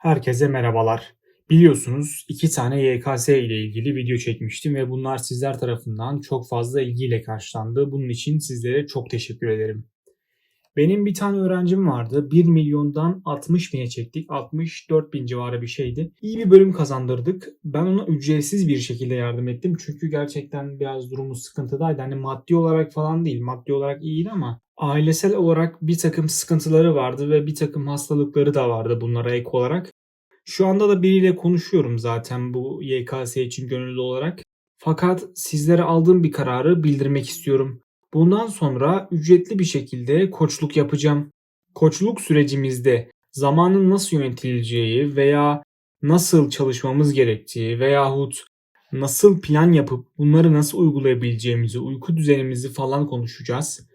Herkese merhabalar. Biliyorsunuz iki tane YKS ile ilgili video çekmiştim ve bunlar sizler tarafından çok fazla ilgiyle karşılandı. Bunun için sizlere çok teşekkür ederim. Benim bir tane öğrencim vardı. 1 milyondan 60 bine çektik. 64 bin civarı bir şeydi. İyi bir bölüm kazandırdık. Ben ona ücretsiz bir şekilde yardım ettim. Çünkü gerçekten biraz durumu sıkıntıdaydı. Hani maddi olarak falan değil. Maddi olarak iyiydi ama ailesel olarak bir takım sıkıntıları vardı ve bir takım hastalıkları da vardı bunlara ek olarak. Şu anda da biriyle konuşuyorum zaten bu YKS için gönüllü olarak. Fakat sizlere aldığım bir kararı bildirmek istiyorum. Bundan sonra ücretli bir şekilde koçluk yapacağım. Koçluk sürecimizde zamanın nasıl yönetileceği veya nasıl çalışmamız gerektiği veyahut nasıl plan yapıp bunları nasıl uygulayabileceğimizi, uyku düzenimizi falan konuşacağız.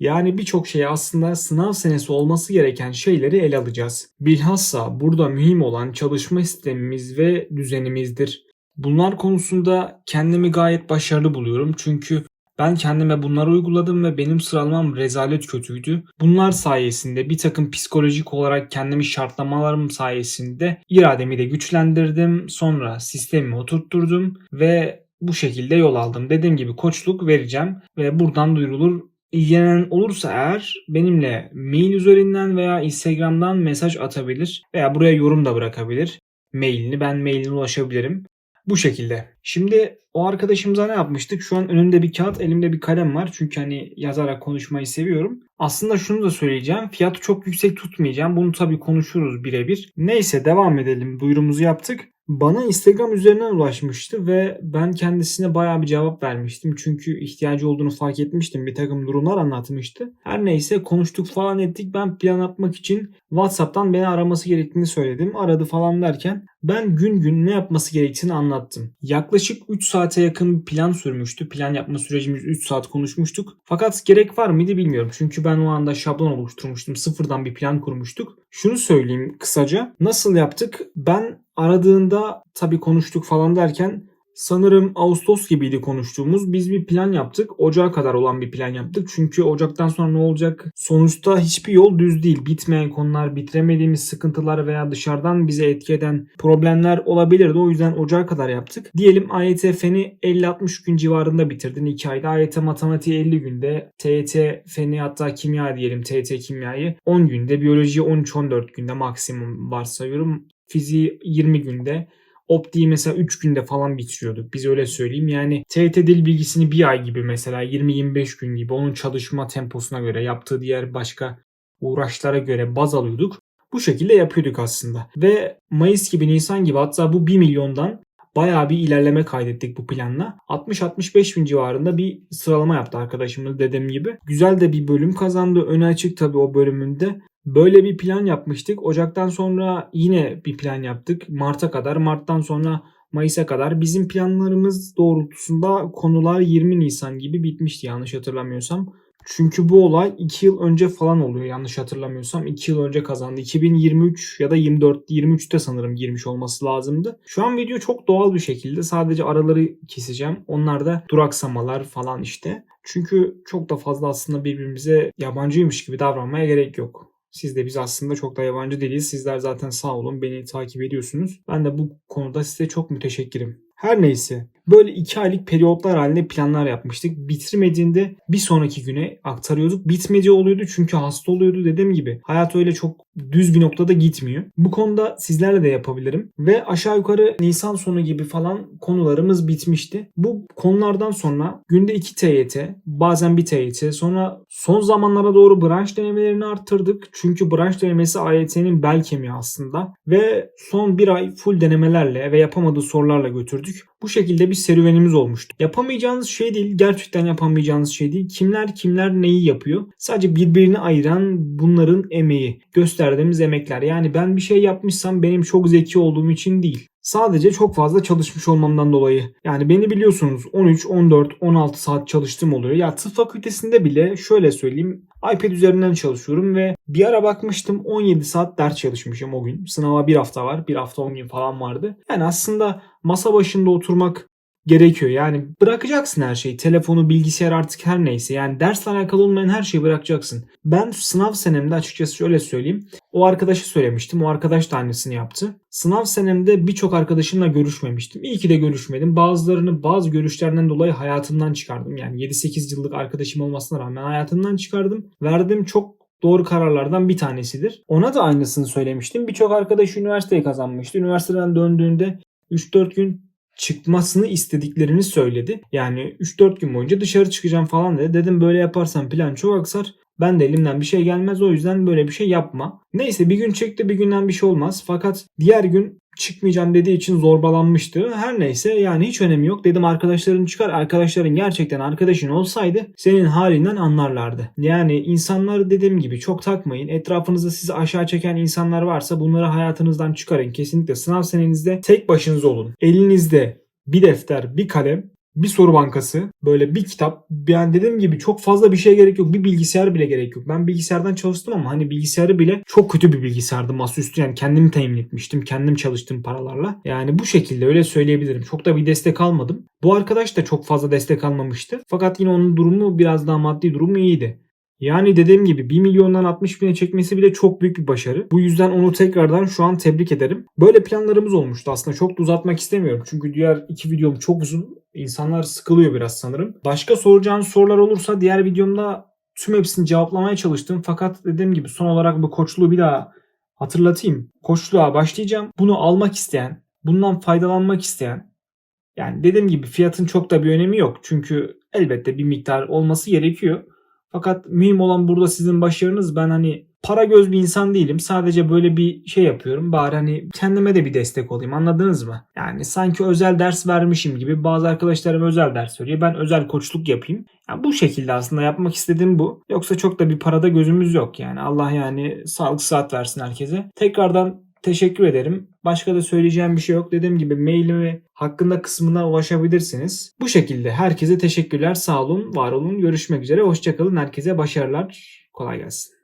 Yani birçok şey aslında sınav senesi olması gereken şeyleri ele alacağız. Bilhassa burada mühim olan çalışma sistemimiz ve düzenimizdir. Bunlar konusunda kendimi gayet başarılı buluyorum çünkü ben kendime bunları uyguladım ve benim sıralamam rezalet kötüydü. Bunlar sayesinde bir takım psikolojik olarak kendimi şartlamalarım sayesinde irademi de güçlendirdim. Sonra sistemi oturtturdum ve bu şekilde yol aldım. Dediğim gibi koçluk vereceğim ve buradan duyurulur İlgilenen olursa eğer benimle mail üzerinden veya Instagram'dan mesaj atabilir veya buraya yorum da bırakabilir. Mailini ben mailine ulaşabilirim. Bu şekilde. Şimdi o arkadaşımıza ne yapmıştık? Şu an önümde bir kağıt, elimde bir kalem var. Çünkü hani yazarak konuşmayı seviyorum. Aslında şunu da söyleyeceğim. Fiyatı çok yüksek tutmayacağım. Bunu tabii konuşuruz birebir. Neyse devam edelim. Duyurumuzu yaptık. Bana Instagram üzerinden ulaşmıştı ve ben kendisine bayağı bir cevap vermiştim. Çünkü ihtiyacı olduğunu fark etmiştim. Bir takım durumlar anlatmıştı. Her neyse konuştuk falan ettik. Ben plan yapmak için WhatsApp'tan beni araması gerektiğini söyledim. Aradı falan derken ben gün gün ne yapması gerektiğini anlattım. Yaklaşık 3 saate yakın bir plan sürmüştü. Plan yapma sürecimiz 3 saat konuşmuştuk. Fakat gerek var mıydı bilmiyorum. Çünkü ben o anda şablon oluşturmuştum. Sıfırdan bir plan kurmuştuk. Şunu söyleyeyim kısaca. Nasıl yaptık? Ben aradığında tabii konuştuk falan derken sanırım Ağustos gibiydi konuştuğumuz. Biz bir plan yaptık. Ocağa kadar olan bir plan yaptık. Çünkü Ocak'tan sonra ne olacak? Sonuçta hiçbir yol düz değil. Bitmeyen konular, bitiremediğimiz sıkıntılar veya dışarıdan bize etki eden problemler olabilirdi. O yüzden Ocağa kadar yaptık. Diyelim AYT feni 50-60 gün civarında bitirdin 2 ayda. AYT matematiği 50 günde. TYT feni hatta kimya diyelim TYT kimyayı 10 günde. Biyolojiyi 13-14 günde maksimum varsayıyorum. Fiziği 20 günde. Optiği mesela 3 günde falan bitiriyorduk. Biz öyle söyleyeyim. Yani TYT dil bilgisini bir ay gibi mesela 20-25 gün gibi onun çalışma temposuna göre yaptığı diğer başka uğraşlara göre baz alıyorduk. Bu şekilde yapıyorduk aslında. Ve Mayıs gibi Nisan gibi hatta bu 1 milyondan bayağı bir ilerleme kaydettik bu planla. 60-65 bin civarında bir sıralama yaptı arkadaşımız dediğim gibi. Güzel de bir bölüm kazandı. Öne açık tabii o bölümünde. Böyle bir plan yapmıştık. Ocaktan sonra yine bir plan yaptık. Mart'a kadar. Mart'tan sonra Mayıs'a kadar. Bizim planlarımız doğrultusunda konular 20 Nisan gibi bitmişti yanlış hatırlamıyorsam. Çünkü bu olay 2 yıl önce falan oluyor yanlış hatırlamıyorsam. 2 yıl önce kazandı. 2023 ya da 24 23'te sanırım girmiş olması lazımdı. Şu an video çok doğal bir şekilde sadece araları keseceğim. Onlar da duraksamalar falan işte. Çünkü çok da fazla aslında birbirimize yabancıymış gibi davranmaya gerek yok. Siz de biz aslında çok da yabancı değiliz. Sizler zaten sağ olun beni takip ediyorsunuz. Ben de bu konuda size çok müteşekkirim. Her neyse böyle iki aylık periyotlar halinde planlar yapmıştık. Bitirmediğinde bir sonraki güne aktarıyorduk. Bitmediği oluyordu çünkü hasta oluyordu dediğim gibi. Hayat öyle çok düz bir noktada gitmiyor. Bu konuda sizlerle de yapabilirim. Ve aşağı yukarı Nisan sonu gibi falan konularımız bitmişti. Bu konulardan sonra günde 2 TYT, bazen bir TYT, sonra son zamanlara doğru branş denemelerini arttırdık. Çünkü branş denemesi AYT'nin bel kemiği aslında. Ve son bir ay full denemelerle ve yapamadığı sorularla götürdük. Bu şekilde bir serüvenimiz olmuştu. Yapamayacağınız şey değil, gerçekten yapamayacağınız şey değil. Kimler kimler neyi yapıyor? Sadece birbirini ayıran bunların emeği, gösterdiğimiz emekler. Yani ben bir şey yapmışsam benim çok zeki olduğum için değil. Sadece çok fazla çalışmış olmamdan dolayı. Yani beni biliyorsunuz 13, 14, 16 saat çalıştığım oluyor. Ya tıp fakültesinde bile şöyle söyleyeyim iPad üzerinden çalışıyorum ve bir ara bakmıştım 17 saat ders çalışmışım o gün. Sınava bir hafta var. Bir hafta 10 gün falan vardı. Yani aslında masa başında oturmak gerekiyor. Yani bırakacaksın her şeyi. Telefonu, bilgisayar artık her neyse. Yani dersle alakalı olmayan her şeyi bırakacaksın. Ben sınav senemde açıkçası şöyle söyleyeyim. O arkadaşa söylemiştim. O arkadaş da aynısını yaptı. Sınav senemde birçok arkadaşımla görüşmemiştim. İyi ki de görüşmedim. Bazılarını bazı görüşlerden dolayı hayatımdan çıkardım. Yani 7-8 yıllık arkadaşım olmasına rağmen hayatımdan çıkardım. Verdiğim çok doğru kararlardan bir tanesidir. Ona da aynısını söylemiştim. Birçok arkadaş üniversiteyi kazanmıştı. Üniversiteden döndüğünde 3-4 gün çıkmasını istediklerini söyledi. Yani 3-4 gün boyunca dışarı çıkacağım falan dedi. Dedim böyle yaparsan plan çok aksar. Ben de elimden bir şey gelmez o yüzden böyle bir şey yapma. Neyse bir gün çıktı bir günden bir şey olmaz. Fakat diğer gün çıkmayacağım dediği için zorbalanmıştı. Her neyse yani hiç önemi yok. Dedim arkadaşların çıkar. Arkadaşların gerçekten arkadaşın olsaydı senin halinden anlarlardı. Yani insanları dediğim gibi çok takmayın. Etrafınızda sizi aşağı çeken insanlar varsa bunları hayatınızdan çıkarın. Kesinlikle sınav senenizde tek başınıza olun. Elinizde bir defter, bir kalem bir soru bankası, böyle bir kitap. Yani dediğim gibi çok fazla bir şey gerek yok. Bir bilgisayar bile gerek yok. Ben bilgisayardan çalıştım ama hani bilgisayarı bile çok kötü bir bilgisayardı masaüstü. Yani kendimi temin etmiştim. Kendim çalıştığım paralarla. Yani bu şekilde öyle söyleyebilirim. Çok da bir destek almadım. Bu arkadaş da çok fazla destek almamıştı. Fakat yine onun durumu biraz daha maddi durumu iyiydi. Yani dediğim gibi 1 milyondan 60 bine çekmesi bile çok büyük bir başarı. Bu yüzden onu tekrardan şu an tebrik ederim. Böyle planlarımız olmuştu aslında. Çok da uzatmak istemiyorum. Çünkü diğer iki videom çok uzun. İnsanlar sıkılıyor biraz sanırım. Başka soracağınız sorular olursa diğer videomda tüm hepsini cevaplamaya çalıştım. Fakat dediğim gibi son olarak bu koçluğu bir daha hatırlatayım. Koçluğa başlayacağım. Bunu almak isteyen, bundan faydalanmak isteyen yani dediğim gibi fiyatın çok da bir önemi yok. Çünkü elbette bir miktar olması gerekiyor. Fakat mühim olan burada sizin başarınız. Ben hani para göz bir insan değilim. Sadece böyle bir şey yapıyorum. Bari hani kendime de bir destek olayım. Anladınız mı? Yani sanki özel ders vermişim gibi. Bazı arkadaşlarım özel ders veriyor. Ben özel koçluk yapayım. Yani bu şekilde aslında yapmak istediğim bu. Yoksa çok da bir parada gözümüz yok yani. Allah yani sağlık saat versin herkese. Tekrardan teşekkür ederim. Başka da söyleyeceğim bir şey yok. Dediğim gibi mailimi hakkında kısmına ulaşabilirsiniz. Bu şekilde herkese teşekkürler. Sağ olun, var olun. Görüşmek üzere. Hoşçakalın. Herkese başarılar. Kolay gelsin.